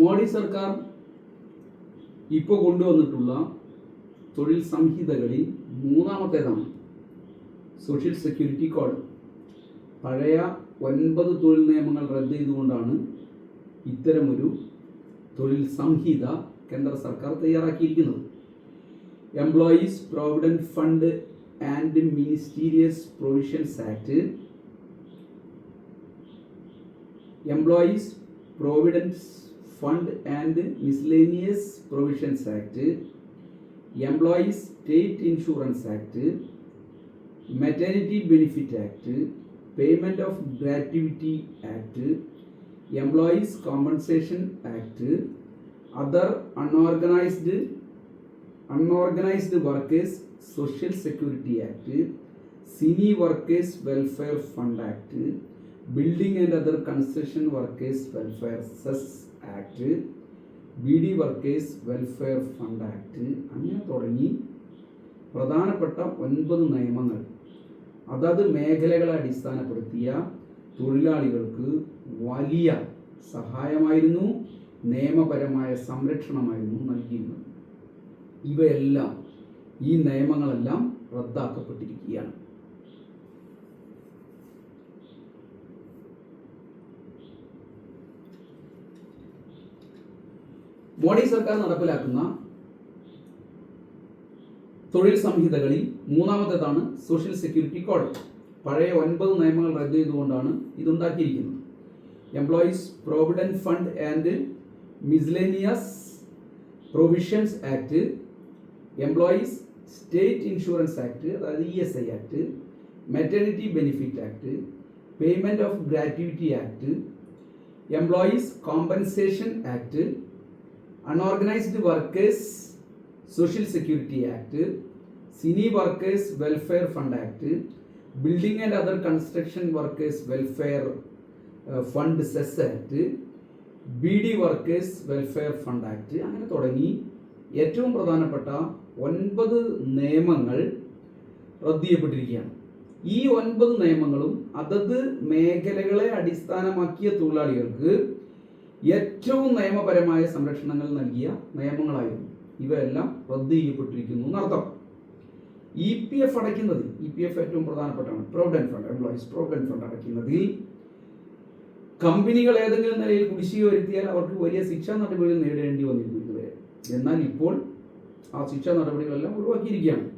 മോഡി സർക്കാർ ഇപ്പോൾ കൊണ്ടുവന്നിട്ടുള്ള തൊഴിൽ സംഹിതകളിൽ മൂന്നാമത്തേതാണ് സോഷ്യൽ സെക്യൂരിറ്റി കോഡ് പഴയ ഒൻപത് തൊഴിൽ നിയമങ്ങൾ റദ്ദ് ചെയ്തുകൊണ്ടാണ് ഇത്തരമൊരു തൊഴിൽ സംഹിത കേന്ദ്ര സർക്കാർ തയ്യാറാക്കിയിരിക്കുന്നത്. Employees provident fund and miscellaneous provisions act employees provident Fund and Miscellaneous Provisions Act, Employees State Insurance Act, Maternity Benefit Act, Payment of Gratuity Act, Employees Compensation Act, other unorganized unorganized workers social security act cine workers welfare fund act building and other construction workers welfare act B D workers welfare fund act അങ്ങനെ തുടങ്ങി പ്രധാനപ്പെട്ട ഒൻപത് നിയമങ്ങൾ. അതത് മേഖലകളെ അടിസ്ഥാനപ്പെടുത്തിയ തൊഴിലാളികൾക്ക് വലിയ സഹായമായിരുന്നു നിയമപരമായ സംരക്ഷണമായിരുന്നു നൽകിയിരുന്നത്. ഇവയെല്ലാം ഈ നിയമങ്ങളെല്ലാം റദ്ദാക്കപ്പെട്ടിരിക്കുകയാണ്. മോഡി സർക്കാർ നടപ്പിലാക്കുന്ന തൊഴിൽ സംഹിതകളിൽ മൂന്നാമത്തേതാണ് സോഷ്യൽ സെക്യൂരിറ്റി കോഡ് പഴയ ഒൻപത് നിയമങ്ങൾ റദ്ദ് ചെയ്തുകൊണ്ടാണ് ഇതുണ്ടാക്കിയിരിക്കുന്നത്. Employees provident fund and miscellaneous provisions act employees state insurance act അതായത് E S I act maternity benefit act payment of gratuity act employees compensation act unorganised workers social security act cine workers welfare fund act building and other construction workers welfare fund cess act B D workers welfare fund act അങ്ങനെ തുടങ്ങി. ഏറ്റവും പ്രധാനപ്പെട്ട ഒൻപത് നിയമങ്ങൾ റദ്ദ് ചെയ്യപ്പെട്ടിരിക്കുകയാണ്. ഈ ഒൻപത് നിയമങ്ങളും അതത് മേഖലകളെ അടിസ്ഥാനമാക്കിയ തൊഴിലാളികൾക്ക് ഏറ്റവും നിയമപരമായ സംരക്ഷണങ്ങൾ നൽകിയ നിയമങ്ങളായിരുന്നു. ഇവയെല്ലാം റദ്ദ് ചെയ്യപ്പെട്ടിരിക്കുന്നു എന്നർത്ഥം. ഇ പി എഫ് അടയ്ക്കുന്നതിൽ ഇ പി എഫ് ഏറ്റവും പ്രധാനപ്പെട്ടാണ് provident fund employees provident fund അടയ്ക്കുന്നതിൽ കമ്പനികൾ ഏതെങ്കിലും നിലയിൽ കുടിശ്ശിക വരുത്തിയാൽ അവർക്ക് വലിയ ശിക്ഷാ നടപടികൾ നേരിടേണ്ടി വന്നിരുന്നു ഇതുവരെ. എന്നാൽ ഇപ്പോൾ ആ ശിക്ഷാ നടപടികളെല്ലാം ഒഴിവാക്കിയിരിക്കുകയാണ്.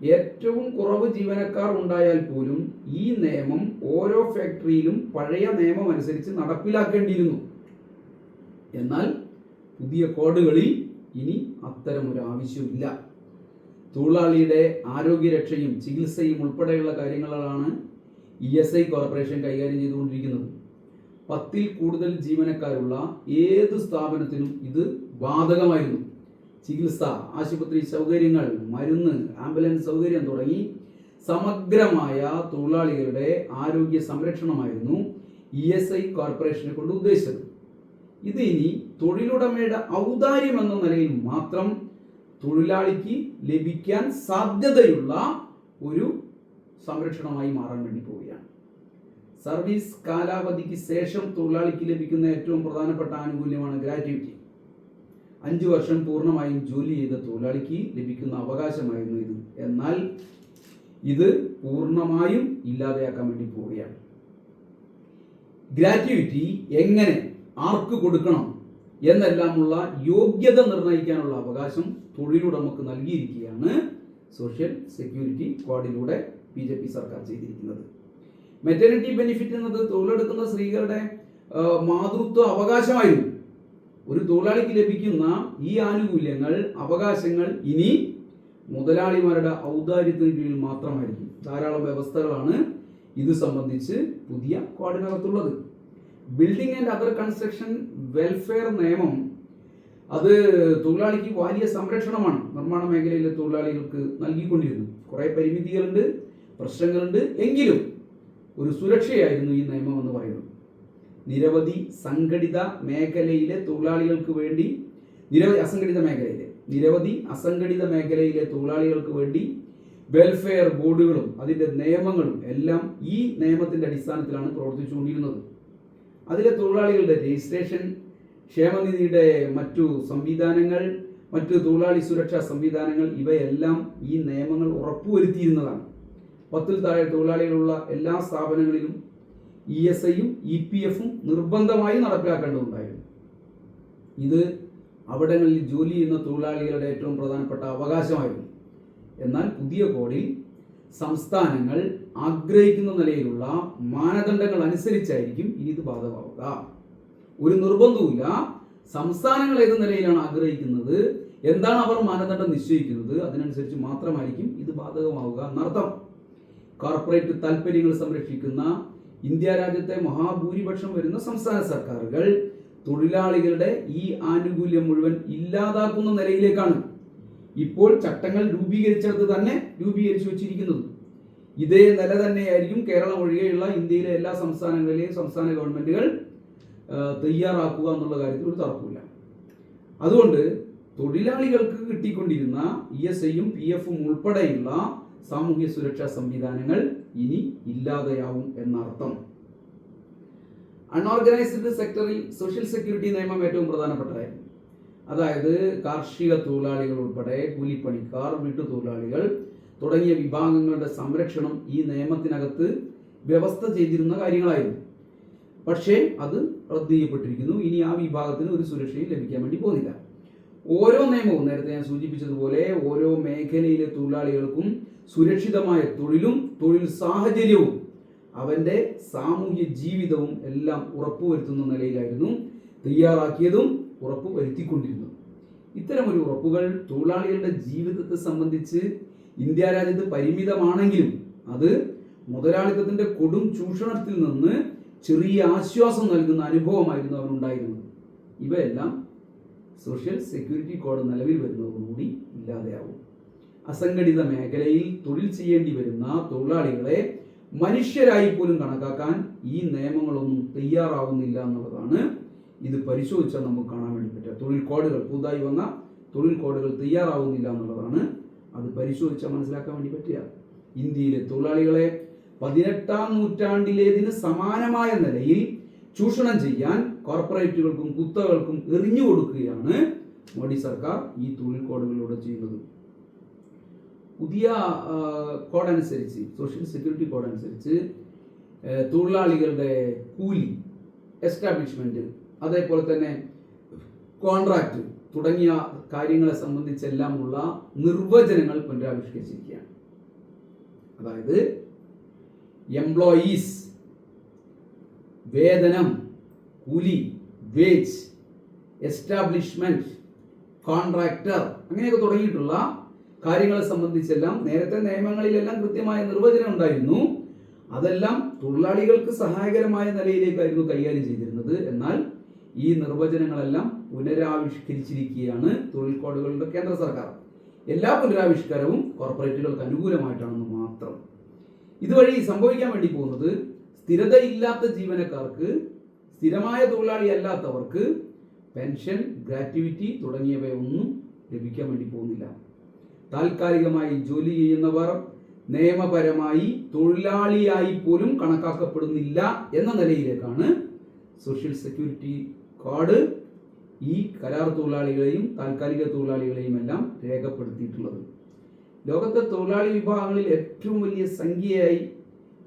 ഏറ്റവും കുറവ് ജീവനക്കാർ ഉണ്ടായാൽ പോലും ഈ നിയമം ഓരോ ഫാക്ടറിയിലും പഴയ നിയമം അനുസരിച്ച് നടപ്പിലാക്കേണ്ടിയിരുന്നു. എന്നാൽ പുതിയ കോഡുകളിൽ ഇനി അത്തരമൊരു ആവശ്യമില്ല തൊഴിലാളിയുടെ ആരോഗ്യരക്ഷയും ചികിത്സയും ഉൾപ്പെടെയുള്ള കാര്യങ്ങളാണ് ഇ എസ് ഐ കോർപ്പറേഷൻ കൈകാര്യം ചെയ്തുകൊണ്ടിരിക്കുന്നത്. പത്തിൽ കൂടുതൽ ജീവനക്കാരുള്ള ഏത് സ്ഥാപനത്തിനും ഇത് ബാധകമായിരുന്നു. ചികിത്സ ആശുപത്രി സൗകര്യങ്ങൾ മരുന്ന് ആംബുലൻസ് സൗകര്യം തുടങ്ങി സമഗ്രമായ തൊഴിലാളികളുടെ ആരോഗ്യ സംരക്ഷണമായിരുന്നു ഇ എസ് ഐ കോർപ്പറേഷനെ കൊണ്ട് ഉദ്ദേശിച്ചത്. ഇത് ഇനി തൊഴിലുടമയുടെ ഔദാര്യം എന്ന നിലയിൽ മാത്രം തൊഴിലാളിക്ക് ലഭിക്കാൻ സാധ്യതയുള്ള ഒരു സംരക്ഷണമായി മാറാൻ വേണ്ടി പോവുകയാണ്. സർവീസ് കാലാവധിക്ക് ശേഷം തൊഴിലാളിക്ക് ലഭിക്കുന്ന ഏറ്റവും പ്രധാനപ്പെട്ട ആനുകൂല്യമാണ് ഗ്രാറ്റുവിറ്റി. അഞ്ചു വർഷം പൂർണമായും ജോലി ചെയ്ത തൊഴിലാളിക്ക് ലഭിക്കുന്ന അവകാശമായിരുന്നു ഇത്. എന്നാൽ ഇത് പൂർണമായും ഇല്ലാതെയാക്കാൻ വേണ്ടി പോവുകയാണ്. ഗ്രാറ്റുവിറ്റി എങ്ങനെ ആർക്ക് കൊടുക്കണം എന്നെല്ലാമുള്ള യോഗ്യത നിർണയിക്കാനുള്ള അവകാശം തൊഴിലുടമക്ക് നൽകിയിരിക്കുകയാണ് സോഷ്യൽ സെക്യൂരിറ്റി കോഡിലൂടെ ബി ജെ പി സർക്കാർ ചെയ്തിരിക്കുന്നത്. മെറ്റേണിറ്റി ബെനിഫിറ്റ് എന്നത് തൊഴിലെടുക്കുന്ന സ്ത്രീകളുടെ മാതൃത്വ അവകാശമായിരുന്നു. ഒരു തൊഴിലാളിക്ക് ലഭിക്കുന്ന ഈ ആനുകൂല്യങ്ങൾ അവകാശങ്ങൾ ഇനി മുതലാളിമാരുടെ ഔദാര്യത്തിന് കീഴിൽ മാത്രമായിരിക്കും. ധാരാളം വ്യവസ്ഥകളാണ് ഇത് സംബന്ധിച്ച് പുതിയ കോഡിനകത്തുള്ളത് building and other construction welfare നിയമം അത് തൊഴിലാളിക്ക് വലിയ സംരക്ഷണമാണ് നിർമ്മാണ മേഖലയിലെ തൊഴിലാളികൾക്ക് നൽകിക്കൊണ്ടിരുന്നു കുറേ പരിമിതികളുണ്ട് പ്രശ്നങ്ങളുണ്ട് എങ്കിലും ഒരു സുരക്ഷയായിരുന്നു ഈ നിയമം എന്ന് പറയുന്നത്. നിരവധി സംഘടിത മേഖലയിലെ തൊഴിലാളികൾക്ക് വേണ്ടി നിരവധി അസംഘടിത മേഖലയിലെ നിരവധി അസംഘടിത മേഖലയിലെ തൊഴിലാളികൾക്ക് വേണ്ടി വെൽഫെയർ ബോർഡുകളും അതിന്റെ നിയമങ്ങളും എല്ലാം ഈ നിയമത്തിന്റെ അടിസ്ഥാനത്തിലാണ് പ്രവർത്തിച്ചുകൊണ്ടിരുന്നത്. അതിലെ തൊഴിലാളികളുടെ രജിസ്ട്രേഷൻ ക്ഷേമനിധിയുടെ മറ്റു സംവിധാനങ്ങൾ മറ്റു തൊഴിലാളി സുരക്ഷാ സംവിധാനങ്ങൾ ഇവയെല്ലാം ഈ നിയമങ്ങൾ ഉറപ്പുവരുത്തിയിരുന്നതാണ്. പത്തിൽ താഴെ തൊഴിലാളികളുള്ള എല്ലാ സ്ഥാപനങ്ങളിലും ഇ എസ് ഐയും ഇ പി എഫും നിർബന്ധമായി നടപ്പിലാക്കേണ്ടതുണ്ടായിരുന്നു. ഇത് അവിടങ്ങളിൽ ജോലി ചെയ്യുന്ന തൊഴിലാളികളുടെ ഏറ്റവും പ്രധാനപ്പെട്ട അവകാശമായിരുന്നു. എന്നാൽ പുതിയ കോഡിൽ സംസ്ഥാനങ്ങൾ ആഗ്രഹിക്കുന്ന നിലയിലുള്ള മാനദണ്ഡങ്ങൾ അനുസരിച്ചായിരിക്കും ഇനി ഇത് ബാധകമാവുക. ഒരു നിർബന്ധവുമില്ല. സംസ്ഥാനങ്ങൾ ഏത് നിലയിലാണ് ആഗ്രഹിക്കുന്നത് എന്താണ് അവർ മാനദണ്ഡം നിശ്ചയിക്കുന്നത് അതിനനുസരിച്ച് മാത്രമായിരിക്കും ഇത് ബാധകമാവുക എന്നർത്ഥം. കോർപ്പറേറ്റ് താല്പര്യങ്ങൾ സംരക്ഷിക്കുന്ന ഇന്ത്യ രാജ്യത്തെ മഹാഭൂരിപക്ഷം വരുന്ന സംസ്ഥാന സർക്കാരുകൾ തൊഴിലാളികളുടെ ഈ ആനുകൂല്യം മുഴുവൻ ഇല്ലാതാക്കുന്ന നിലയിലേക്കാണ് ഇപ്പോൾ ചട്ടങ്ങൾ രൂപീകരിച്ചത് തന്നെ രൂപീകരിച്ചു വെച്ചിരിക്കുന്നത്. ഇതേ നില തന്നെയായിരിക്കും കേരളം ഒഴികെയുള്ള ഇന്ത്യയിലെ എല്ലാ സംസ്ഥാനങ്ങളിലെയും സംസ്ഥാന ഗവൺമെന്റുകൾ തയ്യാറാക്കുക എന്നുള്ള കാര്യത്തിൽ ഒരു തർക്കമില്ല അതുകൊണ്ട് തൊഴിലാളികൾക്ക് കിട്ടിക്കൊണ്ടിരുന്ന ഇ എസ് ഐയും പി എഫും ഉൾപ്പെടെയുള്ള സാമൂഹ്യ സുരക്ഷാ സംവിധാനങ്ങൾ ഇനി ഇല്ലാതെയാവും എന്നർത്ഥം. അൺഓർഗനൈസ്ഡ് സെക്ടറിൽ സോഷ്യൽ സെക്യൂരിറ്റി നിയമം ഏറ്റവും പ്രധാനപ്പെട്ടതായിരുന്നു. അതായത് കാർഷിക തൊഴിലാളികൾ ഉൾപ്പെടെ കൂലിപ്പണിക്കാർ വീട്ടുതൊഴിലാളികൾ തുടങ്ങിയ വിഭാഗങ്ങളുടെ സംരക്ഷണം ഈ നിയമത്തിനകത്ത് വ്യവസ്ഥ ചെയ്തിരുന്ന കാര്യങ്ങളായിരുന്നു. പക്ഷേ അത് റദ്ദ് ചെയ്യപ്പെട്ടിരിക്കുന്നു. ഇനി ആ വിഭാഗത്തിന് ഒരു സുരക്ഷയും ലഭിക്കാൻ വേണ്ടി പോകുന്നില്ല. ഓരോ നിയമവും നേരത്തെ ഞാൻ സൂചിപ്പിച്ചതുപോലെ ഓരോ മേഖലയിലെ തൊഴിലാളികൾക്കും സുരക്ഷിതമായ തൊഴിലും തൊഴിൽ സാഹചര്യവും അവന്റെ സാമൂഹ്യ ജീവിതവും എല്ലാം ഉറപ്പുവരുത്തുന്ന നിലയിലായിരുന്നു തയ്യാറാക്കിയതും ഉറപ്പ് വരുത്തിക്കൊണ്ടിരുന്നത് ഇത്തരമൊരു ഉറപ്പുകൾ തൊഴിലാളികളുടെ ജീവിതത്തെ സംബന്ധിച്ച് ഇന്ത്യ രാജ്യത്ത് പരിമിതമാണെങ്കിലും അത് മുതലാളിത്തത്തിന്റെ കൊടും ചൂഷണത്തിൽ നിന്ന് ചെറിയ ആശ്വാസം നൽകുന്ന അനുഭവമായിരുന്നു അവനുണ്ടായിരുന്നത്. ഇവയെല്ലാം സോഷ്യൽ സെക്യൂരിറ്റി കോഡ് നിലവിൽ വരുന്നതോടുകൂടി ഇല്ലാതെയാവും. അസംഘടിത മേഖലയിൽ തൊഴിൽ ചെയ്യേണ്ടി വരുന്ന തൊഴിലാളികളെ മനുഷ്യരായി പോലും കണക്കാക്കാൻ ഈ നിയമങ്ങളൊന്നും തയ്യാറാവുന്നില്ല എന്നുള്ളതാണ് ഇത് പരിശോധിച്ചാൽ നമുക്ക് കാണാൻ വേണ്ടി പറ്റുക. തൊഴിൽ കോഡുകൾ പുതുതായി വന്ന തൊഴിൽ കോഡുകൾ തയ്യാറാവുന്നില്ല എന്നുള്ളതാണ്. അത് പരിശോധിച്ചാൽ മനസ്സിലാക്കാൻ വേണ്ടി പറ്റുക. ഇന്ത്യയിലെ തൊഴിലാളികളെ പതിനെട്ടാം നൂറ്റാണ്ടിലേതിന് സമാനമായ നിലയിൽ ചൂഷണം ചെയ്യാൻ കോർപ്പറേറ്റുകൾക്കും കുത്തകൾക്കും എറിഞ്ഞു കൊടുക്കുകയാണ് മോഡി സർക്കാർ ഈ തൊഴിൽ കോഡുകളിലൂടെ ചെയ്യുന്നത്. പുതിയ കോഡ് അനുസരിച്ച് സോഷ്യൽ സെക്യൂരിറ്റി കോഡ് അനുസരിച്ച് തൊഴിലാളികളുടെ കൂലി എസ്റ്റാബ്ലിഷ്മെന്റ് അതേപോലെ തന്നെ കോൺട്രാക്റ്റ് തുടങ്ങിയ കാര്യങ്ങളെ സംബന്ധിച്ചെല്ലാമുള്ള നിർവചനങ്ങൾ പുനരാവിഷ്കരിച്ചിരിക്കുകയാണ്. അതായത് എംപ്ലോയീസ് വേതനം കൂലി വേജ് എസ്റ്റാബ്ലിഷ്മെന്റ് കോൺട്രാക്ടർ അങ്ങനെയൊക്കെ തുടങ്ങിയിട്ടുള്ള കാര്യങ്ങളെ സംബന്ധിച്ചെല്ലാം നേരത്തെ നിയമങ്ങളിലെല്ലാം കൃത്യമായ നിർവചനം ഉണ്ടായിരുന്നു. അതെല്ലാം തൊഴിലാളികൾക്ക് സഹായകരമായ നിലയിലേക്കായിരുന്നു കൈകാര്യം ചെയ്തിരുന്നത്. എന്നാൽ ഈ നിർവചനങ്ങളെല്ലാം പുനരാവിഷ്കരിച്ചിരിക്കുകയാണ് തൊഴിൽ കോഡുകളുടെ കേന്ദ്ര സർക്കാർ. എല്ലാ പുനരാവിഷ്കാരവും കോർപ്പറേറ്റുകൾക്ക് അനുകൂലമായിട്ടാണെന്ന് മാത്രം. ഇതുവഴി സംഭവിക്കാൻ വേണ്ടി പോകുന്നത് സ്ഥിരതയില്ലാത്ത ജീവനക്കാർക്ക് സ്ഥിരമായ തൊഴിലാളി അല്ലാത്തവർക്ക് പെൻഷൻ ഗ്രാറ്റുവിറ്റി തുടങ്ങിയവയൊന്നും ലഭിക്കാൻ വേണ്ടി പോകുന്നില്ല. താൽക്കാലികമായി ജോലി ചെയ്യുന്നവർ നിയമപരമായി തൊഴിലാളിയായി പോലും കണക്കാക്കപ്പെടുന്നില്ല എന്ന നിലയിലേക്കാണ് സോഷ്യൽ സെക്യൂരിറ്റി കാർഡ് ഈ കരാർ തൊഴിലാളികളെയും താൽക്കാലിക തൊഴിലാളികളെയും എല്ലാം രേഖപ്പെടുത്തിയിട്ടുള്ളത്. ലോകത്തെ തൊഴിലാളി വിഭാഗങ്ങളിൽ ഏറ്റവും വലിയ സംഖ്യയായി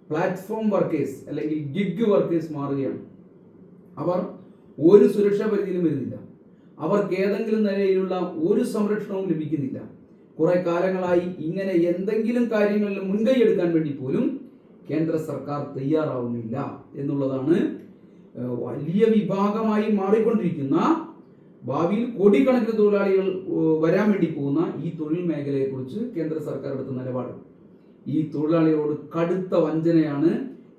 പ്ലാറ്റ്ഫോം വർക്കേഴ്സ് അല്ലെങ്കിൽ ഗിഗ് വർക്കേഴ്സ് മാറുകയാണ്. അവർ ഒരു സുരക്ഷാ പരിധിയിലും വരുന്നില്ല. അവർക്ക് ഏതെങ്കിലും നിലയിലുള്ള ഒരു സംരക്ഷണവും ലഭിക്കുന്നില്ല. കുറെ കാലങ്ങളായി ഇങ്ങനെ എന്തെങ്കിലും കാര്യങ്ങളിൽ മുൻകൈ എടുക്കാൻ വേണ്ടി പോലും കേന്ദ്ര സർക്കാർ തയ്യാറാവുന്നില്ല എന്നുള്ളതാണ് വലിയ വിഭാഗമായി മാറിക്കൊണ്ടിരിക്കുന്ന ഭാവിയിൽ കോടിക്കണക്കിന് തൊഴിലാളികൾ വരാൻ വേണ്ടി പോകുന്ന ഈ തൊഴിൽ മേഖലയെക്കുറിച്ച് കേന്ദ്ര സർക്കാർ എടുത്ത നിലപാട്. ഈ തൊഴിലാളികളോട് കടുത്ത വഞ്ചനയാണ്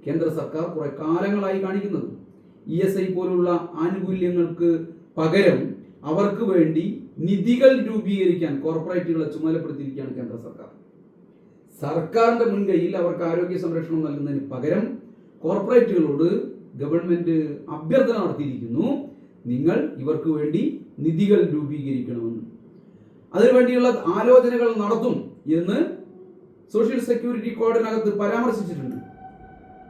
കേന്ദ്ര സർക്കാർ കുറെ കാലങ്ങളായി കാണിക്കുന്നത്. ഇ എസ് ഐ പോലുള്ള ആനുകൂല്യങ്ങൾക്ക് പകരം അവർക്ക് വേണ്ടി നിധികൾ രൂപീകരിക്കാൻ കോർപ്പറേറ്റുകളെ ചുമതലപ്പെടുത്തിയിരിക്കുകയാണ് കേന്ദ്ര സർക്കാർ. സർക്കാരിന്റെ മുൻകൈയിൽ അവർക്ക് ആരോഗ്യ സംരക്ഷണം നൽകുന്നതിന് പകരം കോർപ്പറേറ്റുകളോട് ഗവൺമെന്റ് അഭ്യർത്ഥന നടത്തിയിരിക്കുന്നു. നിങ്ങൾ ഇവർക്ക് വേണ്ടി നിധികൾ രൂപീകരിക്കണമെന്ന് അതിനുവേണ്ടിയുള്ള ആലോചനകൾ നടത്തും എന്ന് സോഷ്യൽ സെക്യൂരിറ്റി കോഡിനകത്ത് പരാമർശിച്ചിട്ടുണ്ട്.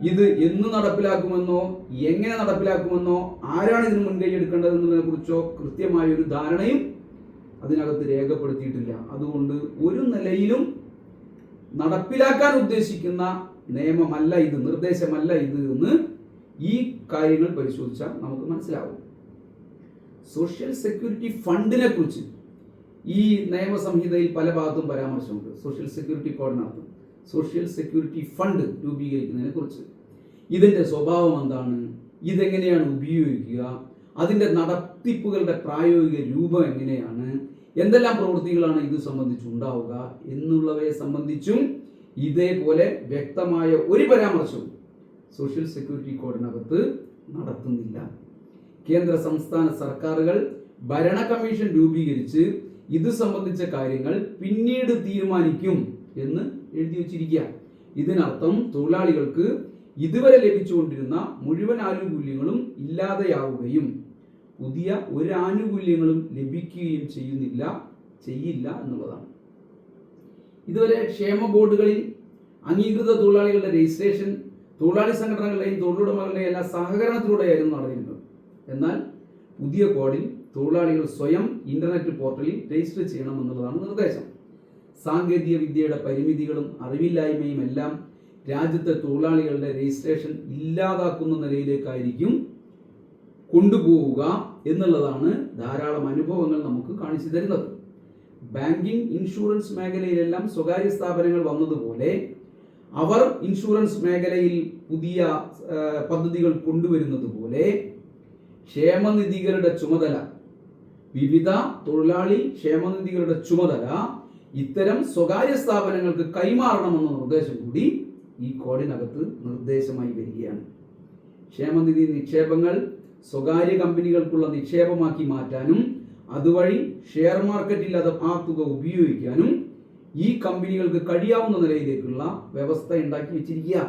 ഇത് എന്ന് നടപ്പിലാക്കുമെന്നോ എങ്ങനെ നടപ്പിലാക്കുമെന്നോ ആരാണ് ഇതിന് മുൻകൈ എടുക്കേണ്ടതെന്നതിനെ കുറിച്ചോ കൃത്യമായ ഒരു ധാരണയും അതിനകത്ത് രേഖപ്പെടുത്തിയിട്ടില്ല. അതുകൊണ്ട് ഒരു നിലയിലും നടപ്പിലാക്കാൻ ഉദ്ദേശിക്കുന്ന നിയമമല്ല ഇത് നിർദ്ദേശമല്ല ഇത് എന്ന് ഈ കാര്യങ്ങൾ പരിശോധിച്ചാൽ നമുക്ക് മനസ്സിലാവും. സോഷ്യൽ സെക്യൂരിറ്റി ഫണ്ടിനെ കുറിച്ച് ഈ നിയമസംഹിതയിൽ പല ഭാഗത്തും പരാമർശമുണ്ട്. സോഷ്യൽ സെക്യൂരിറ്റി കോഡിനകത്ത് സോഷ്യൽ സെക്യൂരിറ്റി ഫണ്ട് രൂപീകരിക്കുന്നതിനെ കുറിച്ച്. ഇതിന്റെ സ്വഭാവം എന്താണ്? ഇതെങ്ങനെയാണ് ഉപയോഗിക്കുക? അതിന്റെ നടത്തിപ്പുകളുടെ പ്രായോഗിക രൂപം എങ്ങനെയാണ്? എന്തെല്ലാം പ്രവൃത്തികളാണ് ഇത് സംബന്ധിച്ച് ഉണ്ടാവുക എന്നുള്ളവയെ സംബന്ധിച്ചും ഇതേപോലെ വ്യക്തമായ ഒരു പരാമർശവും സോഷ്യൽ സെക്യൂരിറ്റി കോഡിനകത്ത് നടത്തുന്നില്ല. കേന്ദ്ര സംസ്ഥാന സർക്കാരുകൾ ഭരണ കമ്മീഷൻ രൂപീകരിച്ച് ഇത് സംബന്ധിച്ച കാര്യങ്ങൾ പിന്നീട് തീരുമാനിക്കും എന്ന് എഴുതി വച്ചിരിക്കുക. ഇതിനർത്ഥം തൊഴിലാളികൾക്ക് ഇതുവരെ ലഭിച്ചുകൊണ്ടിരുന്ന മുഴുവൻ ആനുകൂല്യങ്ങളും ഇല്ലാതെയാവുകയും പുതിയ ഒരു ആനുകൂല്യങ്ങളും ലഭിക്കുകയും ചെയ്യുന്നില്ല ചെയ്യില്ല എന്നുള്ളതാണ്. ഇതുവരെ ക്ഷേമ ബോർഡുകളിൽ അംഗീകൃത തൊഴിലാളികളുടെ രജിസ്ട്രേഷൻ തൊഴിലാളി സംഘടനകളുടെയും തൊഴിലുടമകളുടെയും എല്ലാ സഹകരണത്തിലൂടെയായിരുന്നു നടന്നിരുന്നത്. എന്നാൽ പുതിയ കോഡിൽ തൊഴിലാളികൾ സ്വയം ഇന്റർനെറ്റ് പോർട്ടലിൽ രജിസ്റ്റർ ചെയ്യണം എന്നുള്ളതാണ് നിർദ്ദേശം. സാങ്കേതിക വിദ്യയുടെ പരിമിതികളും അറിവില്ലായ്മയും എല്ലാം രാജ്യത്തെ തൊഴിലാളികളുടെ രജിസ്ട്രേഷൻ ഇല്ലാതാക്കുന്ന നിലയിലേക്കായിരിക്കും കൊണ്ടുപോവുക എന്നുള്ളതാണ് ധാരാളം അനുഭവങ്ങൾ നമുക്ക് കാണിച്ചു തരുന്നത്. ബാങ്കിങ് ഇൻഷുറൻസ് മേഖലയിലെല്ലാം സ്വകാര്യ സ്ഥാപനങ്ങൾ വന്നതുപോലെ അവർ ഇൻഷുറൻസ് മേഖലയിൽ പുതിയ പദ്ധതികൾ കൊണ്ടുവരുന്നത് പോലെ ക്ഷേമനിധികളുടെ ചുമതല വിവിധ തൊഴിലാളി ക്ഷേമനിധികളുടെ ചുമതല ഇത്തരം സ്വകാര്യ സ്ഥാപനങ്ങൾക്ക് കൈമാറണമെന്ന നിർദ്ദേശം കൂടി ഈ കോഡിനകത്ത് നിർദ്ദേശമായി വരികയാണ്. ക്ഷേമനിധി നിക്ഷേപങ്ങൾ സ്വകാര്യ കമ്പനികൾക്കുള്ള നിക്ഷേപമാക്കി മാറ്റാനും അതുവഴി ഷെയർ മാർക്കറ്റിൽ അത് ആ തുക ഉപയോഗിക്കാനും ഈ കമ്പനികൾക്ക് കഴിയാവുന്ന നിലയിലേക്കുള്ള വ്യവസ്ഥ ഉണ്ടാക്കി വെച്ചിരിക്കുക.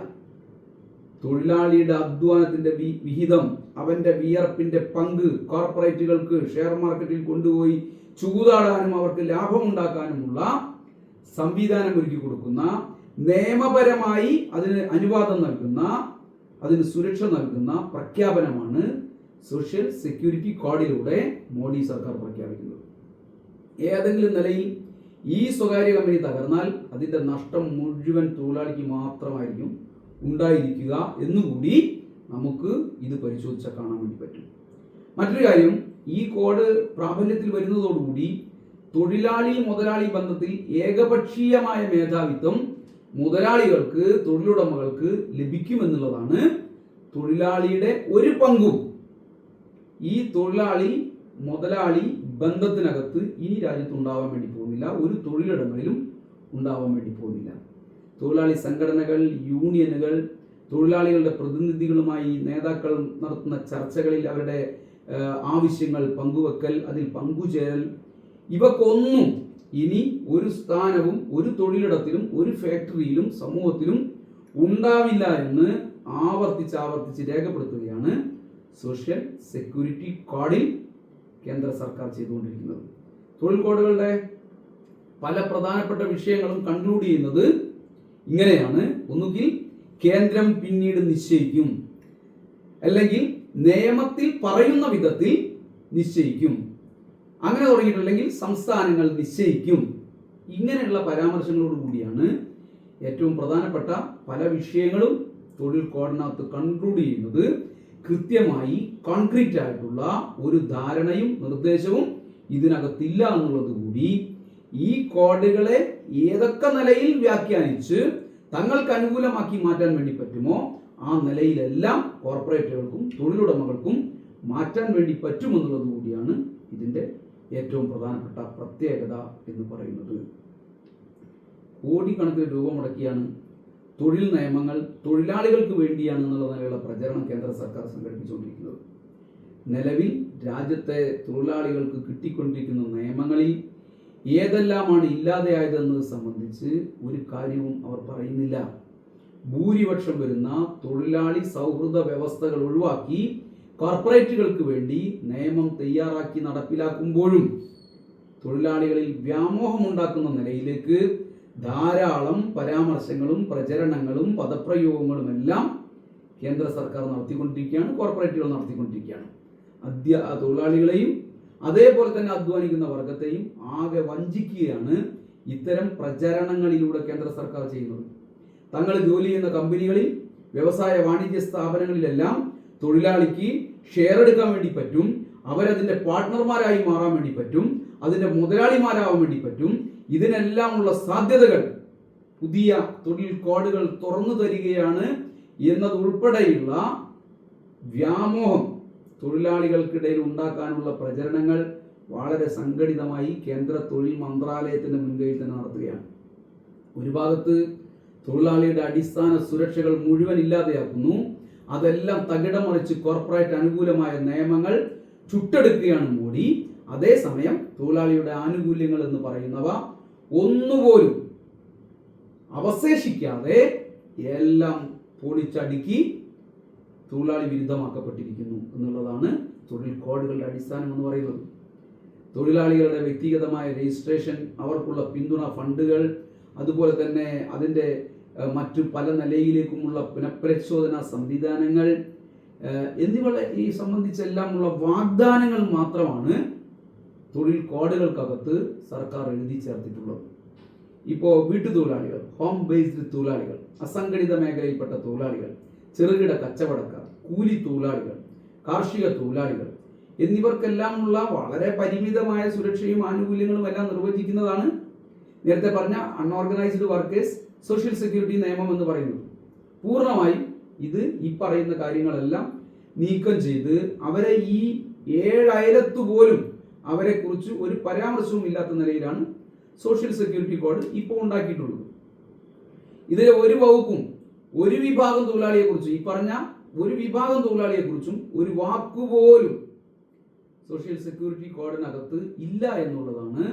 തൊഴിലാളിയുടെ അധ്വാനത്തിന്റെ വിഹിതം അവന്റെ വിയർപ്പിന്റെ പങ്ക് കോർപ്പറേറ്റുകൾക്ക് ഷെയർ മാർക്കറ്റിൽ കൊണ്ടുപോയി ചൂതാടാനും അവർക്ക് ലാഭമുണ്ടാക്കാനുമുള്ള സംവിധാനം ഒരുക്കി കൊടുക്കുന്ന നിയമപരമായി അതിന് അനുവാദം നൽകുന്ന അതിന് സുരക്ഷ നൽകുന്ന പ്രഖ്യാപനമാണ് സോഷ്യൽ സെക്യൂരിറ്റി കോഡിലൂടെ മോഡി സർക്കാർ പ്രഖ്യാപിക്കുന്നത്. ഏതെങ്കിലും നിലയിൽ ഈ സ്വകാര്യ കമ്പനി തകർന്നാൽ അതിന്റെ നഷ്ടം മുഴുവൻ തൊഴിലാളിക്ക് മാത്രമായിരിക്കും ഉണ്ടായിരിക്കുക എന്നുകൂടി നമുക്ക് ഇത് പരിശോധിച്ചാൽ കാണാൻ വേണ്ടി പറ്റും. മറ്റൊരു കാര്യം ഈ കോഡ് പ്രാബല്യത്തിൽ വരുന്നതോടുകൂടി തൊഴിലാളി മുതലാളി ബന്ധത്തിൽ ഏകപക്ഷീയമായ മേധാവിത്വം മുതലാളികൾക്ക് തൊഴിലുടമകൾക്ക് ലഭിക്കുമെന്നുള്ളതാണ് തൊഴിലാളിയുടെ ഒരു പങ്കും. ഈ തൊഴിലാളി മുതലാളി ബന്ധത്തിനകത്ത് ഇനി രാജ്യത്ത് ഉണ്ടാവാൻ വേണ്ടി പോകുന്നില്ല. ഒരു തൊഴിലിടങ്ങളിലും ഉണ്ടാവാൻ വേണ്ടി പോകുന്നില്ല. തൊഴിലാളി സംഘടനകൾ യൂണിയനുകൾ തൊഴിലാളികളുടെ പ്രതിനിധികളുമായി നേതാക്കൾ നടത്തുന്ന ചർച്ചകളിൽ അവരുടെ ആവശ്യങ്ങൾ പങ്കുവെക്കൽ അതിൽ പങ്കുചേരൽ ഇവക്കൊന്നും ഇനി ഒരു സ്ഥാനവും ഒരു തൊഴിലിടത്തിലും ഒരു ഫാക്ടറിയിലും സമൂഹത്തിലും ഉണ്ടാവില്ല എന്ന് ആവർത്തിച്ച് ആവർത്തിച്ച് രേഖപ്പെടുത്തുകയാണ് സോഷ്യൽ സെക്യൂരിറ്റി കോഡിൽ കേന്ദ്ര സർക്കാർ ചെയ്തുകൊണ്ടിരിക്കുന്നത്. തൊഴിൽ കോഡുകളുടെ പല പ്രധാനപ്പെട്ട വിഷയങ്ങളും കൺക്ലൂഡ് ചെയ്യുന്നത് ഇങ്ങനെയാണ്. ഒന്നുകിൽ കേന്ദ്രം പിന്നീട് നിശ്ചയിക്കും. അല്ലെങ്കിൽ നിയമത്തിൽ പറയുന്ന വിധത്തിൽ നിശ്ചയിക്കും. അങ്ങനെ തുടങ്ങിയിട്ടില്ലെങ്കിൽ സംസ്ഥാനങ്ങൾ നിശ്ചയിക്കും. ഇങ്ങനെയുള്ള പരാമർശങ്ങളോട് കൂടിയാണ് ഏറ്റവും പ്രധാനപ്പെട്ട പല വിഷയങ്ങളും തൊഴിൽ കോഡിനകത്ത് കൺക്ലൂഡ് ചെയ്യുന്നത്. കൃത്യമായി കോൺക്രീറ്റ് ആയിട്ടുള്ള ഒരു ധാരണയും നിർദ്ദേശവും ഇതിനകത്തില്ല എന്നുള്ളത് കൂടി ഈ കോഡുകളെ ഏതൊക്കെ നിലയിൽ വ്യാഖ്യാനിച്ച് തങ്ങൾക്ക് അനുകൂലമാക്കി മാറ്റാൻ വേണ്ടി പറ്റുമോ ആ നിലയിലെല്ലാം കോർപ്പറേറ്റുകൾക്കും തൊഴിലുടമകൾക്കും മാറ്റാൻ വേണ്ടി പറ്റുമെന്നുള്ളത് കൂടിയാണ് ഇതിന്റെ ഏറ്റവും പ്രധാനപ്പെട്ട പ്രത്യേകത എന്ന് പറയുന്നത്. കോടിക്കണക്കിന് രൂപ മുടക്കിയാണ് തൊഴിൽ നിയമങ്ങൾ തൊഴിലാളികൾക്ക് വേണ്ടിയാണ് എന്നുള്ള നിലയിലുള്ള പ്രചരണം കേന്ദ്ര സർക്കാർ സംഘടിപ്പിച്ചുകൊണ്ടിരിക്കുന്നത്. നിലവിൽ രാജ്യത്തെ തൊഴിലാളികൾക്ക് കിട്ടിക്കൊണ്ടിരിക്കുന്ന നിയമങ്ങളിൽ ഏതെല്ലാമാണ് ഇല്ലാതെയായതെന്നത് സംബന്ധിച്ച് ഒരു കാര്യവും അവർ പറയുന്നില്ല. ഭൂരിപക്ഷം വരുന്ന തൊഴിലാളി സൗഹൃദ വ്യവസ്ഥകൾ ഒഴിവാക്കി കോർപ്പറേറ്റുകൾക്ക് വേണ്ടി നിയമം തയ്യാറാക്കി നടപ്പിലാക്കുമ്പോഴും തൊഴിലാളികളിൽ വ്യാമോഹം ഉണ്ടാക്കുന്ന നിലയിലേക്ക് ധാരാളം പരാമർശങ്ങളും പ്രചരണങ്ങളും പദപ്രയോഗങ്ങളും എല്ലാം കേന്ദ്ര സർക്കാർ നടത്തിക്കൊണ്ടിരിക്കുകയാണ് കോർപ്പറേറ്റുകൾ നടത്തിക്കൊണ്ടിരിക്കുകയാണ്. അധ്യ തൊഴിലാളികളെയും അതേപോലെ തന്നെ അധ്വാനിക്കുന്ന വർഗത്തെയും ആകെ വഞ്ചിക്കുകയാണ് ഇത്തരം പ്രചരണങ്ങളിലൂടെ കേന്ദ്ര സർക്കാർ ചെയ്യുന്നത്. തങ്ങൾ ജോലി ചെയ്യുന്ന കമ്പനികളിൽ വ്യവസായ വാണിജ്യ സ്ഥാപനങ്ങളിലെല്ലാം തൊഴിലാളിക്ക് ഷെയർ എടുക്കാൻ വേണ്ടി പറ്റും അവരതിന്റെ പാർട്ട്ണർമാരായി മാറാൻ വേണ്ടി പറ്റും അതിന്റെ മുതലാളിമാരാവാൻ വേണ്ടി പറ്റും ഇതിനെല്ലാമുള്ള സാധ്യതകൾ പുതിയ തൊഴിൽ കോഡുകൾ തുറന്നു തരികയാണ് എന്നതുൾപ്പെടെയുള്ള വ്യാമോഹം തൊഴിലാളികൾക്കിടയിൽ ഉണ്ടാക്കാനുള്ള പ്രചരണങ്ങൾ വളരെ സംഘടിതമായി കേന്ദ്ര തൊഴിൽ മന്ത്രാലയത്തിന്റെ മുൻകൈയിൽ തന്നെ നടത്തുകയാണ്. ഒരു ഭാഗത്ത് തൊഴിലാളിയുടെ അടിസ്ഥാന സുരക്ഷകൾ മുഴുവൻ ഇല്ലാതെയാക്കുന്നു. അതെല്ലാം തകിടമറിച്ച് കോർപ്പറേറ്റ് അനുകൂലമായ നിയമങ്ങൾ ചുട്ടെടുക്കുകയാണ് മോഡി. അതേസമയം തൊഴിലാളിയുടെ ആനുകൂല്യങ്ങൾ എന്ന് പറയുന്നവ ഒന്നുപോലും അവശേഷിക്കാതെ എല്ലാം പൊളിച്ചടുക്കി തൊഴിലാളി വിരുദ്ധമാക്കപ്പെട്ടിരിക്കുന്നു എന്നുള്ളതാണ് തൊഴിൽ കോഡുകളുടെ അടിസ്ഥാനം എന്ന് പറയുന്നത്. തൊഴിലാളികളുടെ വ്യക്തിഗതമായ രജിസ്ട്രേഷൻ അവർക്കുള്ള പിന്തുണ ഫണ്ടുകൾ അതുപോലെ തന്നെ അതിന്റെ മറ്റു പല നിലയിലേക്കുമുള്ള പുനഃപരിശോധന സംവിധാനങ്ങൾ എന്നിവ ഈ സംബന്ധിച്ചെല്ലാമുള്ള വാഗ്ദാനങ്ങൾ മാത്രമാണ് തൊഴിൽ കോഡുകൾക്കകത്ത് സർക്കാർ എഴുതി ചേർത്തിട്ടുള്ളത്. ഇപ്പോൾ വീട്ടുതൊഴിലാളികൾ ഹോം ബേസ്ഡ് തൊഴിലാളികൾ അസംഘടിത മേഖലയിൽപ്പെട്ട തൊഴിലാളികൾ ചെറുകിട കച്ചവടക്കാർ കൂലി തൊഴിലാളികൾ കാർഷിക തൊഴിലാളികൾ എന്നിവർക്കെല്ലാമുള്ള വളരെ പരിമിതമായ സുരക്ഷയും ആനുകൂല്യങ്ങളും എല്ലാം നിർവചിക്കുന്നതാണ് നേരത്തെ പറഞ്ഞ അൺഓർഗനൈസ്ഡ് വർക്കേഴ്സ് സോഷ്യൽ സെക്യൂരിറ്റി നിയമം എന്ന് പറയുന്നത്. പൂർണമായും ഇത് ഈ പറയുന്ന കാര്യങ്ങളെല്ലാം നീക്കം ചെയ്ത് അവരെ ഈ ഏഴയലത്തു പോലും അവരെ കുറിച്ച് ഒരു പരാമർശവും ഇല്ലാത്ത നിലയിലാണ് സോഷ്യൽ സെക്യൂരിറ്റി കോഡ് ഇപ്പോൾ ഉണ്ടാക്കിയിട്ടുള്ളത്. ഇതിലെ ഒരു വകുപ്പും ഒരു വിഭാഗം തൊഴിലാളിയെ കുറിച്ചും ഈ പറഞ്ഞ ഒരു വിഭാഗം തൊഴിലാളിയെക്കുറിച്ചും ഒരു വാക്കുപോലും സോഷ്യൽ സെക്യൂരിറ്റി കോഡിനകത്ത് ഇല്ല എന്നുള്ളതാണ്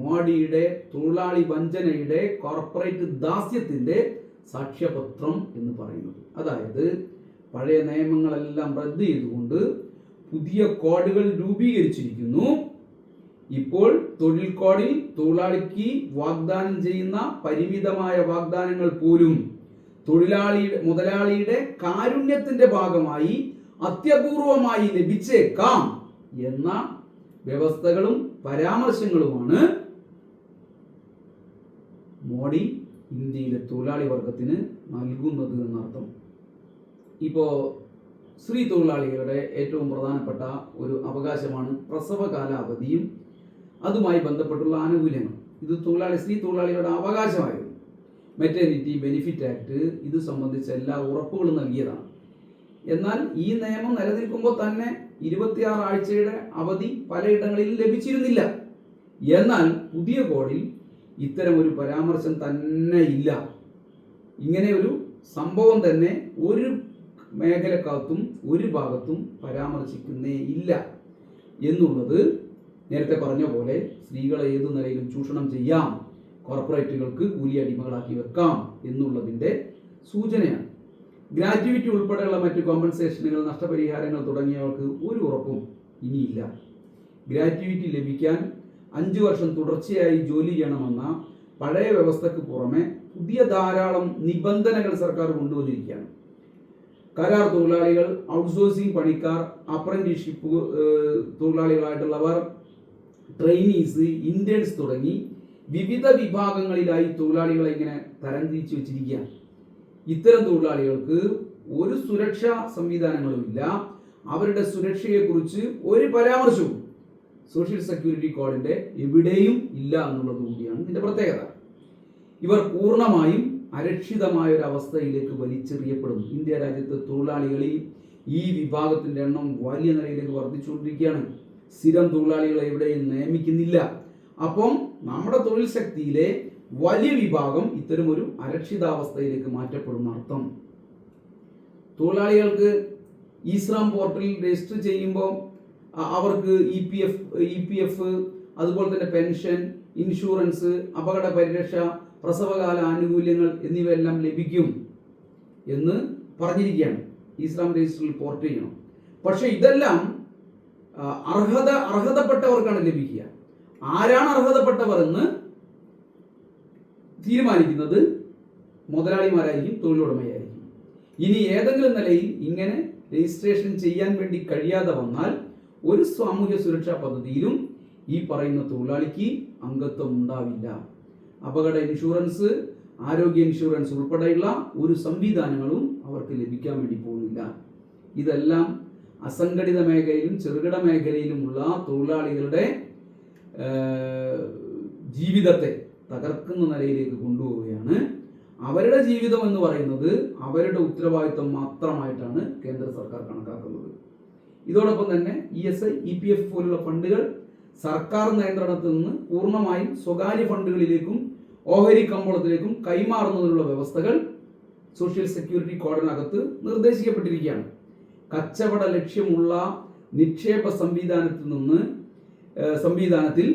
മോഡിയുടെ തൊഴിലാളി വഞ്ചനയുടെ കോർപ്പറേറ്റ് ദാസ്യത്തിന്റെ സാക്ഷ്യപത്രം എന്ന് പറയുന്നത്. അതായത് പഴയ നിയമങ്ങളെല്ലാം റദ്ദ് ചെയ്തുകൊണ്ട് പുതിയ കോഡുകൾ രൂപീകരിച്ചിരിക്കുന്നു. ഇപ്പോൾ തൊഴിൽ കോഡിൽ തൊഴിലാളിക്ക് വാഗ്ദാനം ചെയ്യുന്ന പരിമിതമായ വാഗ്ദാനങ്ങൾ പോലും തൊഴിലാളി മുതലാളിയുടെ കാരുണ്യത്തിന്റെ ഭാഗമായി അത്യപൂർവമായി ലഭിച്ചേക്കാം എന്ന വ്യവസ്ഥകളും പരാമർശങ്ങളുമാണ് മോഡി ഇന്ത്യയിലെ തൊഴിലാളി വർഗത്തിന് നൽകുന്നത് എന്നർത്ഥം. ഇപ്പോൾ സ്ത്രീ തൊഴിലാളികളുടെ ഏറ്റവും പ്രധാനപ്പെട്ട ഒരു അവകാശമാണ് പ്രസവ കാലാവധിയും അതുമായി ബന്ധപ്പെട്ടുള്ള ആനുകൂല്യങ്ങൾ. ഇത് തൊഴിലാളി സ്ത്രീ തൊഴിലാളികളുടെ അവകാശമായിരുന്നു. മെറ്റേണിറ്റി ബെനിഫിറ്റ് ആക്ട് ഇത് സംബന്ധിച്ച എല്ലാ ഉറപ്പുകളും നൽകിയതാണ്. എന്നാൽ ഈ നിയമം നിലനിൽക്കുമ്പോൾ തന്നെ ഇരുപത്തിയാറ് ആഴ്ചയുടെ അവധി പലയിടങ്ങളിലും ലഭിച്ചിരുന്നില്ല. എന്നാൽ പുതിയ കോഡിൽ ഇത്തരം ഒരു പരാമർശം തന്നെ ഇല്ല. ഇങ്ങനെ ഒരു സംഭവം തന്നെ ഒരു മേഖലക്കകത്തും ഒരു ഭാഗത്തും പരാമർശിക്കുന്നേ ഇല്ല. എന്നുള്ളത് നേരത്തെ പറഞ്ഞ പോലെ സ്ത്രീകളെ ഏതു നിലയിലും ചൂഷണം ചെയ്യാം. കോർപ്പറേറ്റുകൾക്ക് കൂലി അടിമകളാക്കി വെക്കാം എന്നുള്ളതിന്റെ സൂചനയാണ്. ഗ്രാറ്റുവിറ്റി ഉൾപ്പെടെയുള്ള മറ്റ് കോമ്പൻസേഷനുകൾ നഷ്ടപരിഹാരങ്ങൾ തുടങ്ങിയവർക്ക് ഒരു ഉറപ്പും ഇനിയില്ല. ഗ്രാറ്റുവിറ്റി ലഭിക്കാൻ അഞ്ച് വർഷം തുടർച്ചയായി ജോലി ചെയ്യണമെന്ന പഴയ വ്യവസ്ഥക്ക് പുറമെ പുതിയ ധാരാളം നിബന്ധനകൾ സർക്കാർ കൊണ്ടുവന്നിരിക്കുകയാണ്. കരാർ തൊഴിലാളികൾ ഔട്ട്സോഴ്സിംഗ് പണിക്കാർ അപ്രന്റീഷിപ്പ് തൊഴിലാളികളായിട്ടുള്ളവർ ട്രെയിനീസ് ഇന്റേൺസ് തുടങ്ങി വിവിധ വിഭാഗങ്ങളിലായി തൊഴിലാളികളെ ഇങ്ങനെ തരംതിരിച്ചു വെച്ചിരിക്കുകയാണ്. ഇത്തരം തൊഴിലാളികൾക്ക് ഒരു സുരക്ഷാ സംവിധാനങ്ങളുമില്ല അവരുടെ സുരക്ഷയെക്കുറിച്ച് ഒരു പരാമർശവും സോഷ്യൽ സെക്യൂരിറ്റി കോഡിന്റെ എവിടെയും ഇല്ല എന്നുള്ളത് കൂടിയാണ് ഇതിന്റെ പ്രത്യേകത. ഇവർ പൂർണമായും അരക്ഷിതമായ ഒരു അവസ്ഥയിലേക്ക് വലിച്ചെറിയപ്പെടും. ഇന്ത്യ രാജ്യത്തെ തൊഴിലാളികളിൽ ഈ വിഭാഗത്തിന്റെ എണ്ണം വലിയ നിലയിലേക്ക് വർദ്ധിച്ചുകൊണ്ടിരിക്കുകയാണ്. സ്ഥിരം തൊഴിലാളികളെ എവിടെയും നിയമിക്കുന്നില്ല. അപ്പം നമ്മുടെ തൊഴിൽ ശക്തിയിലെ വലിയ വിഭാഗം ഇത്തരം ഒരു അരക്ഷിതാവസ്ഥയിലേക്ക് മാറ്റപ്പെടുന്ന അർത്ഥം. തൊഴിലാളികൾക്ക് ഇസ്രാം പോർട്ടലിൽ രജിസ്റ്റർ ചെയ്യുമ്പോൾ അവർക്ക് E P F E P F അതുപോലെ തന്നെ പെൻഷൻ ഇൻഷുറൻസ് അപകട പരിരക്ഷ പ്രസവകാല ആനുകൂല്യങ്ങൾ എന്നിവയെല്ലാം ലഭിക്കും എന്ന് പറഞ്ഞിരിക്കുകയാണ്. ഇസ്ലാം രജിസ്റ്ററിൽ പോർട്ട് ചെയ്യണം. പക്ഷെ ഇതെല്ലാം അർഹത അർഹതപ്പെട്ടവർക്കാണ് ലഭിക്കുക. ആരാണ് അർഹതപ്പെട്ടവർ എന്ന് തീരുമാനിക്കുന്നത് മുതലാളിമാരായിരിക്കും തൊഴിലുടമയായിരിക്കും. ഇനി ഏതെങ്കിലും നിലയിൽ ഇങ്ങനെ രജിസ്ട്രേഷൻ ചെയ്യാൻ വേണ്ടി കഴിയാതെ വന്നാൽ ഒരു സാമൂഹ്യ സുരക്ഷാ പദ്ധതിയിലും ഈ പറയുന്ന തൊഴിലാളിക്ക് അംഗത്വം ഉണ്ടാവില്ല. അപകട ഇൻഷുറൻസ് ആരോഗ്യ ഇൻഷുറൻസ് ഉൾപ്പെടെയുള്ള ഒരു സംവിധാനങ്ങളും അവർക്ക് ലഭിക്കാൻ വേണ്ടി പോകുന്നില്ല. ഇതെല്ലാം അസംഘടിത മേഖലയിലും ചെറുകിട മേഖലയിലുമുള്ള തൊഴിലാളികളുടെ ജീവിതത്തെ തകർക്കുന്ന നിലയിലേക്ക് കൊണ്ടുപോവുകയാണ്. അവരുടെ ജീവിതം എന്ന് പറയുന്നത് അവരുടെ ഉത്തരവാദിത്വം മാത്രമായിട്ടാണ് കേന്ദ്ര സർക്കാർ കണക്കാക്കുന്നത്. ഇതോടൊപ്പം തന്നെ E S I E P F പോലുള്ള ഫണ്ടുകൾ സർക്കാർ നിയന്ത്രണത്തിൽ നിന്ന് പൂർണമായും സ്വകാര്യ ഫണ്ടുകളിലേക്കും ഓഹരി കമ്പോളത്തിലേക്കും കൈമാറുന്നതിനുള്ള വ്യവസ്ഥകൾ സോഷ്യൽ സെക്യൂരിറ്റി കോഡിനകത്ത് നിർദ്ദേശിക്കപ്പെട്ടിരിക്കുകയാണ്. കച്ചവട ലക്ഷ്യമുള്ള നിക്ഷേപ സംവിധാനത്തിൽ നിന്ന് സംവിധാനത്തിൽ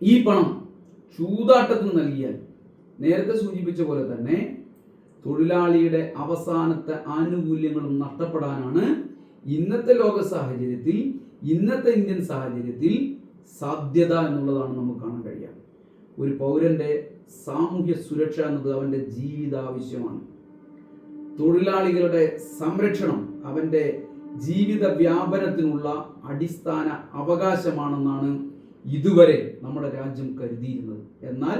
ഈ പണം ചൂതാട്ടത്തിന് നൽകിയാൽ നേരത്തെ സൂചിപ്പിച്ച പോലെ തന്നെ തൊഴിലാളിയുടെ അവസാനത്തെ ആനുകൂല്യങ്ങളും നഷ്ടപ്പെടാനാണ് ഇന്നത്തെ ലോക സാഹചര്യത്തിൽ ഇന്നത്തെ ഇന്ത്യൻ സാഹചര്യത്തിൽ സാധ്യത എന്നുള്ളതാണ് നമുക്ക് കാണാൻ കഴിയുക. ഒരു പൗരന്റെ സാമൂഹ്യ സുരക്ഷ എന്നത് അവന്റെ ജീവിതാവശ്യമാണ്. തൊഴിലാളികളുടെ സംരക്ഷണം അവന്റെ ജീവിത വ്യാപനത്തിനുള്ള അടിസ്ഥാന അവകാശമാണെന്നാണ് ഇതുവരെ നമ്മുടെ രാജ്യം കരുതിയിരുന്നത്. എന്നാൽ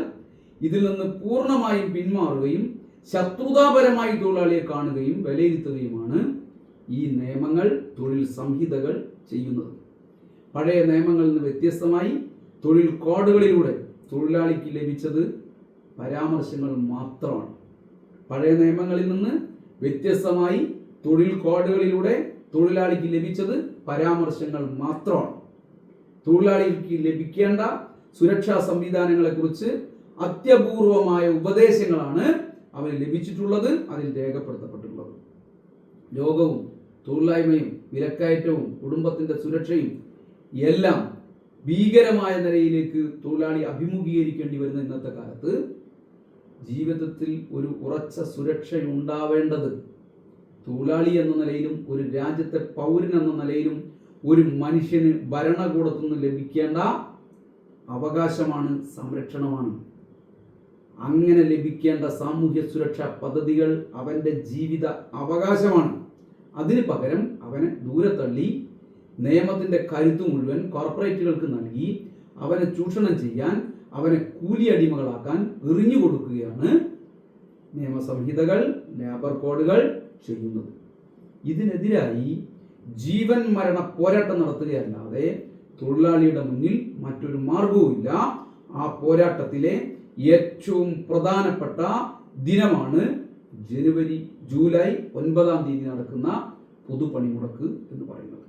ഇതിൽ നിന്ന് പൂർണമായും പിന്മാറുകയും ശത്രുതാപരമായി തൊഴിലാളിയെ കാണുകയും വിലയിരുത്തുകയുമാണ് ഈ നിയമങ്ങൾ തൊഴിൽ സംഹിതകൾ ചെയ്യുന്നത്. പഴയ നിയമങ്ങളിൽ നിന്ന് വ്യത്യസ്തമായി തൊഴിൽ കോഡുകളിലൂടെ തൊഴിലാളിക്ക് ലഭിച്ചത് പരാമർശങ്ങൾ മാത്രമാണ്. പഴയ നിയമങ്ങളിൽ നിന്ന് വ്യത്യസ്തമായി തൊഴിൽ കോഡുകളിലൂടെ തൊഴിലാളിക്ക് ലഭിച്ചത് പരാമർശങ്ങൾ മാത്രമാണ്. തൊഴിലാളിക്ക് ലഭിക്കേണ്ട സുരക്ഷാ സംവിധാനങ്ങളെക്കുറിച്ച് അത്യപൂർവമായ ഉപദേശങ്ങളാണ് അവന് ലഭിച്ചിട്ടുള്ളത് അതിൽ രേഖപ്പെടുത്തപ്പെട്ടിട്ടുള്ളത്. രോഗവും തൊഴിലായ്മയും വിലക്കയറ്റവും കുടുംബത്തിന്റെ സുരക്ഷയും എല്ലാം ഭീകരമായ നിലയിലേക്ക് തൊഴിലാളി അഭിമുഖീകരിക്കേണ്ടി വരുന്ന ഇന്നത്തെ കാലത്ത് ജീവിതത്തിൽ ഒരു ഉറച്ച സുരക്ഷയുണ്ടാവേണ്ടത് തൊഴിലാളി എന്ന നിലയിലും ഒരു രാജ്യത്തെ പൗരൻ എന്ന നിലയിലും ഒരു മനുഷ്യന് ഭരണകൂടത്തു നിന്ന് ലഭിക്കേണ്ട അവകാശമാണ് സംരക്ഷണമാണ്. അങ്ങനെ ലഭിക്കേണ്ട സാമൂഹ്യ സുരക്ഷാ പദ്ധതികൾ അവന്റെ ജീവിത അവകാശമാണ്. അതിന് പകരം അവനെ ദൂരെ തള്ളി നിയമത്തിന്റെ കരുത്ത് മുഴുവൻ കോർപ്പറേറ്റുകൾക്ക് നൽകി അവനെ ചൂഷണം ചെയ്യാൻ അവനെ കൂലിയടിമകളാക്കാൻ എറിഞ്ഞു കൊടുക്കുകയാണ് നിയമസംഹിതകൾ ലേബർ കോഡുകൾ ചെയ്യുന്നത്. ഇതിനെതിരായി ജീവൻ മരണ പോരാട്ടം നടത്തുകയല്ലാതെ തൊഴിലാളിയുടെ മുന്നിൽ മറ്റൊരു മാർഗവുമില്ല ആ പോരാട്ടത്തിലെ ഏറ്റവും പ്രധാനപ്പെട്ട ദിനമാണ് ജനുവരി ജൂലൈ ഒൻപതാം തീയതി നടക്കുന്ന പൊതുപണിമുടക്ക് എന്ന് പറയുന്നത്.